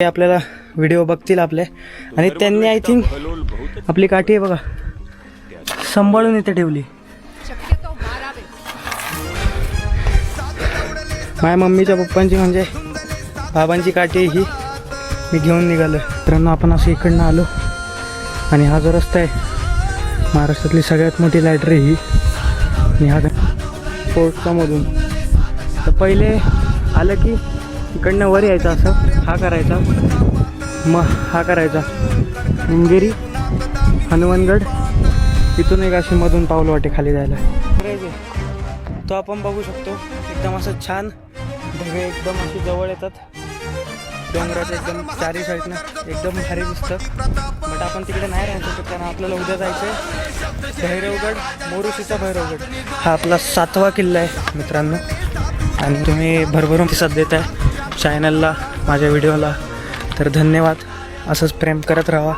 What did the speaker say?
ते आपल्याला व्हिडिओ बघतील आपले. आणि त्यांनी आय थिंक आपली काठी आहे बघा. सांभाळून इथे ठेवली. माझ्या मम्मीच्या पप्पांची म्हणजे बाबांची काठी आहे ही. मी घेऊन निघालो. मित्रांनो आपण असं इकडनं आलो. आणि हा जो रस्ता आहे महाराष्ट्रातली सगळ्यात मोठी लायब्ररी ही. आणि हा फोर्टचा मधून. तर पहिले आलं की इकडनं वर यायचं असं. हा करायचा. मग हा करायचा. मुंगेरी हनुमानगड तिथून एक अशी मधून पावलं वाटे खाली जायला. तो आपण बघू शकतो. एकदम असं छान. ढगे एकदम अशी जवळ येतात. डोंगराचं एकदम चारी साईडनं एकदम भारी दिसतं. बट आपण तिकडे नाही राहू शकतो कारण आपल्याला उद्या जायचं आहे भैरवगड मोरुशीचा भैरवगड. हा आपला सातवा किल्ला आहे मित्रांनो. आणि तुम्ही भरभरून प्रतिसाद देत आहे चॅनलला माझ्या व्हिडिओला तर धन्यवाद. असंच प्रेम करत राहा.